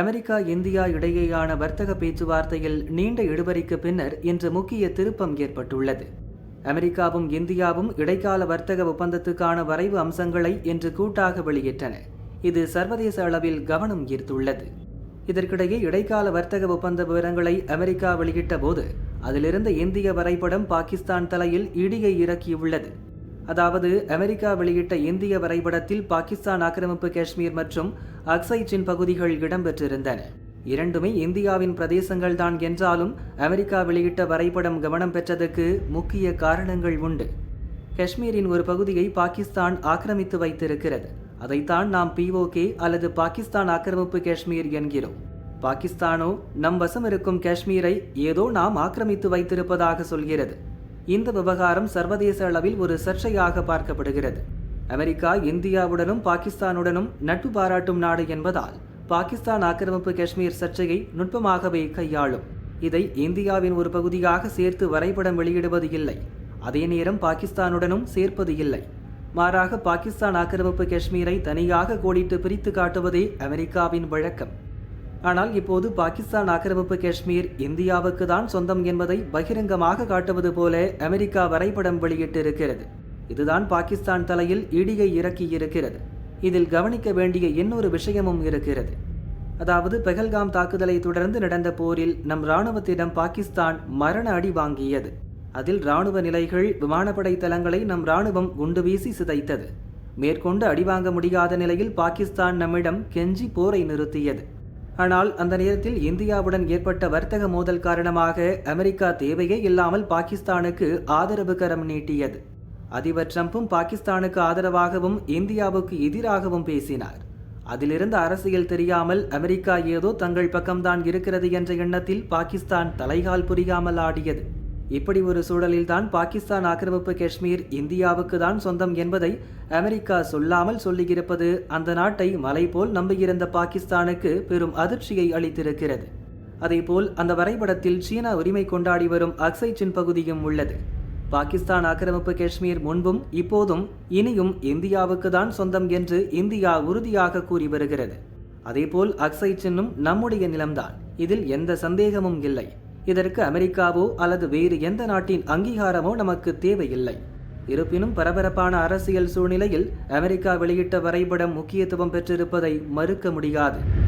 America India இடையேயான வர்த்தக பேச்சுவார்த்தையில் நீண்ட இழுபறிக்கு பின்னர் இன்று முக்கிய திருப்பம் ஏற்பட்டுள்ளது. அமெரிக்காவும் இந்தியாவும் இடைக்கால வர்த்தக ஒப்பந்தத்துக்கான வரைவு அம்சங்களை இன்று கூட்டாக வெளியிட்டன. இது சர்வதேச அளவில் கவனம் ஈர்த்துள்ளது. இதற்கிடையே இடைக்கால வர்த்தக ஒப்பந்த விவரங்களை அமெரிக்கா வெளியிட்ட போது அதிலிருந்த இந்திய வரைபடம் பாகிஸ்தான் தலையில் இடியை இறக்கியுள்ளது. அதாவது அமெரிக்கா வெளியிட்ட இந்திய வரைபடத்தில் பாகிஸ்தான் ஆக்கிரமிப்பு காஷ்மீர் மற்றும் அக்சைச்சின் பகுதிகள் இடம்பெற்றிருந்தன. இரண்டுமே இந்தியாவின் பிரதேசங்கள் தான் என்றாலும் அமெரிக்கா வெளியிட்ட வரைபடம் கவனம் பெற்றதற்கு முக்கிய காரணங்கள் உண்டு. காஷ்மீரின் ஒரு பகுதியை பாகிஸ்தான் ஆக்கிரமித்து வைத்திருக்கிறது. அதைத்தான் நாம் பிஓகே அல்லது பாகிஸ்தான் ஆக்கிரமிப்பு காஷ்மீர் என்கிறோம். பாகிஸ்தானோ நம் வசம் இருக்கும் காஷ்மீரை ஏதோ நாம் ஆக்கிரமித்து வைத்திருப்பதாக சொல்கிறது. இந்த விவகாரம் சர்வதேச அளவில் ஒரு சர்ச்சையாக பார்க்கப்படுகிறது. அமெரிக்கா இந்தியாவுடனும் பாகிஸ்தானுடனும் நட்பு பாராட்டும் நாடு என்பதால் பாகிஸ்தான் ஆக்கிரமிப்பு காஷ்மீர் சர்ச்சையை நுட்பமாகவே கையாளும். இதை இந்தியாவின் ஒரு பகுதியாக சேர்த்து வரைபடம் வெளியிடுவது இல்லை. அதே நேரம் பாகிஸ்தானுடனும் சேர்ப்பது இல்லை. மாறாக பாகிஸ்தான் ஆக்கிரமிப்பு காஷ்மீரை தனியாக கோடிட்டு பிரித்து காட்டுவதே அமெரிக்காவின் வழக்கம். ஆனால் இப்போது பாகிஸ்தான் ஆக்கிரமிப்பு காஷ்மீர் இந்தியாவுக்கு தான் சொந்தம் என்பதை பகிரங்கமாக காட்டுவது போல அமெரிக்கா வரைபடம் வெளியிட்டிருக்கிறது. இதுதான் பாகிஸ்தான் தலையில் இடியை இறக்கி இருக்கிறது இதில் கவனிக்க வேண்டிய இன்னொரு விஷயமும் இருக்கிறது. அதாவது பெஹல்காம் தாக்குதலை தொடர்ந்து நடந்த போரில் நம் இராணுவத்திடம் பாகிஸ்தான் மரண அடி வாங்கியது. அதில் இராணுவ நிலைகள் விமானப்படை தளங்களை நம் இராணுவம் குண்டு வீசி சிதைத்தது. மேற்கொண்டு அடிவாங்க முடியாத நிலையில் பாகிஸ்தான் நம்மிடம் கெஞ்சி போரை நிறுத்தியது. ஆனால் அந்த நேரத்தில் இந்தியாவுடன் ஏற்பட்ட வர்த்தக மோதல் காரணமாக அமெரிக்கா தேவையே இல்லாமல் பாகிஸ்தானுக்கு ஆதரவு கரம் நீட்டியது. அதிபர் ட்ரம்பும் பாகிஸ்தானுக்கு ஆதரவாகவும் இந்தியாவுக்கு எதிராகவும் பேசினார். அதிலிருந்து அரசியல் தெரியாமல் அமெரிக்கா ஏதோ தங்கள் பக்கம்தான் இருக்கிறது என்ற எண்ணத்தில் பாகிஸ்தான் தலைகால் புரியாமல் ஆடியது. இப்படி ஒரு சூழலில்தான் பாகிஸ்தான் ஆக்கிரமிப்பு காஷ்மீர் இந்தியாவுக்கு தான் சொந்தம் என்பதை அமெரிக்கா சொல்லாமல் சொல்லியிருப்பது அந்த நாட்டை மலை போல் நம்பியிருந்த பாகிஸ்தானுக்கு பெரும் அதிர்ச்சியை அளித்திருக்கிறது. அதேபோல் அந்த வரைபடத்தில் சீனா உரிமை கொண்டாடி வரும் அக்சைச்சின் பகுதியும் உள்ளது. பாகிஸ்தான் ஆக்கிரமிப்பு காஷ்மீர் முன்பும் இப்போதும் இனியும் இந்தியாவுக்கு தான் சொந்தம் என்று இந்தியா உறுதியாக கூறி வருகிறது. அதேபோல் அக்சைச்சின்னும் நம்முடைய நிலம்தான். இதில் எந்த சந்தேகமும் இல்லை. இதற்கு அமெரிக்காவோ அல்லது வேறு எந்த நாட்டின் அங்கீகாரமோ நமக்கு தேவையில்லை. இருப்பினும் பரபரப்பான அரசியல் சூழ்நிலையில் அமெரிக்கா வெளியிட்ட வரைபடம் முக்கியத்துவம் பெற்றிருப்பதை மறுக்க முடியாது.